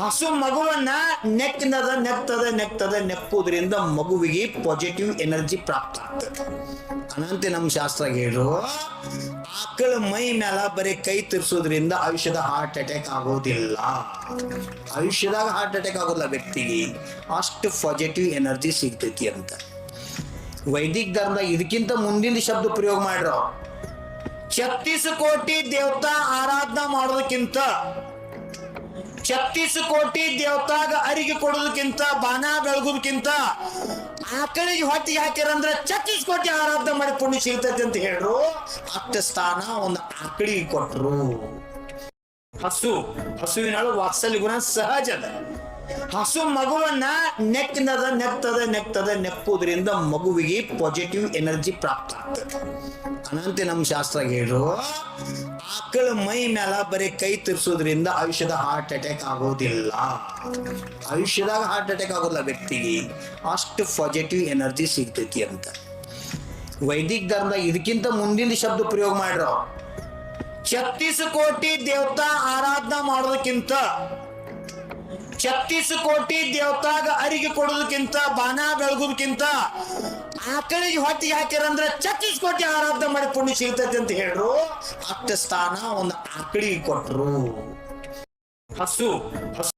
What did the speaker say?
ಹಸು ಮಗುವನ್ನ ನೆಕ್ಕಿನದ ನೆಕ್ತದ ನೆಕ್ತದ ನೆಕ್ಕುವುದರಿಂದ ಮಗುವಿಗೆ ಪಾಸಿಟಿವ್ ಎನರ್ಜಿ ಪ್ರಾಪ್ತ ಆಗ್ತದೆ. ಅನಂತೆ ನಮ್ಮ ಶಾಸ್ತ್ರ ಹೇಳು ಆಕಳ ಮೈ ಮ್ಯಾಲ ಬರೀ ಕೈ ತಿರ್ಸೋದ್ರಿಂದ ಆಯುಷ್ಯದ ಹಾರ್ಟ್ ಅಟ್ಯಾಕ್ ಆಗೋದಿಲ್ಲ. ಆಯುಷ್ಯದಾಗ ಹಾರ್ಟ್ ಅಟ್ಯಾಕ್ ಆಗೋಲ್ಲ ವ್ಯಕ್ತಿಗೆ. ಅಷ್ಟು ಪಾಸಿಟಿವ್ ಎನರ್ಜಿ ಸಿಗ್ತೈತಿ ಅಂತ. ವೈದಿಕ ಧರ್ಮ ಇದಕ್ಕಿಂತ ಮುಂದಿನ ಶಬ್ದ ಪ್ರಯೋಗ ಮಾಡ್ರು, ಛತ್ತೀಸ್ ಕೋಟಿ ದೇವತಾ ಆರಾಧನಾ ಮಾಡೋದಕ್ಕಿಂತ ಛತ್ತೀಸ್ ಕೋಟಿ ದೇವತಾಗ ಅರಿಗೆ ಕೊಡೋದಕ್ಕಿಂತ ಬಾಣ ಬೆಳಗೋದಕ್ಕಿಂತ, ಆಕಳಿಗೆ ಹೊಟ್ಟಿ ಹಾಕ್ಯಾರಂದ್ರೆ ಛತ್ತೀಸ್ ಕೋಟಿ ಆರಾಧನೆ ಮಾಡಿ ಪುಣ್ಯ ಸಿಗ್ತೈತಿ ಅಂತ ಹೇಳ್ರು. ಅಷ್ಟ ಸ್ಥಾನ ಒಂದು ಆಕಳಿಗೆ ಕೊಟ್ರು. ಹಸು ಹಸುವಿನಳು ವಾತ್ಸಲ್ಯ ಗುಣ ಸಹಜ ಹಸು ಮಗುವನ್ನ ನೆಕ್ಕಿನದ ನೆಕ್ತದ ನೆಕ್ತದ ನೆಕ್ಕುವುದರಿಂದ ಮಗುವಿಗೆ ಪಾಸಿಟಿವ್ ಎನರ್ಜಿ ಪ್ರಾಪ್ತ ಆಗ್ತದೆ. ಅನಂತೆ ನಮ್ಮ ಶಾಸ್ತ್ರ ಹೇಳು, ಆಕಳ ಮೈ ಮೇಲ ಬರೀ ಕೈ ತಿರ್ಸೋದ್ರಿಂದ ಆಯುಷ್ಯದ ಹಾರ್ಟ್ ಅಟ್ಯಾಕ್ ಆಗೋದಿಲ್ಲ. ಆಯುಷ್ಯದಾಗ ಹಾರ್ಟ್ ಅಟ್ಯಾಕ್ ಆಗೋದಿಲ್ಲ ವ್ಯಕ್ತಿಗೆ. ಅಷ್ಟು ಪಾಸಿಟಿವ್ ಎನರ್ಜಿ ಸಿಗ್ತೈತಿ ಅಂತ. ವೈದಿಕ ಧರ್ಮ ಇದಕ್ಕಿಂತ ಮುಂದಿನ ಶಬ್ದ ಪ್ರಯೋಗ ಮಾಡ್ರು, ಛತ್ತೀಸ್ ಕೋಟಿ ದೇವತಾ ಆರಾಧನಾ ಮಾಡೋದಕ್ಕಿಂತ ಛತ್ತೀಸ್ ಕೋಟಿ ದೇವತಾಗ ಅರಿಗೆ ಕೊಡೋದಕ್ಕಿಂತ ಬಾಣ ಬೆಳಗೋದಕ್ಕಿಂತ ಆಕಳಿಗೆ ಹೊಟ್ಟಿಗೆ ಹಾಕ್ಯಾರಂದ್ರೆ ಛತ್ತೀಸ್ ಕೋಟಿ ಆರಾಧನೆ ಮಾಡಿ ಪುಣ್ಯ ಸಿಗ್ತೈತಿ ಅಂತ ಹೇಳ್ರು. ಅಷ್ಟ ಸ್ಥಾನ ಒಂದು ಆಕಳಿಗೆ ಕೊಟ್ರು. ಹಸು ಹಸು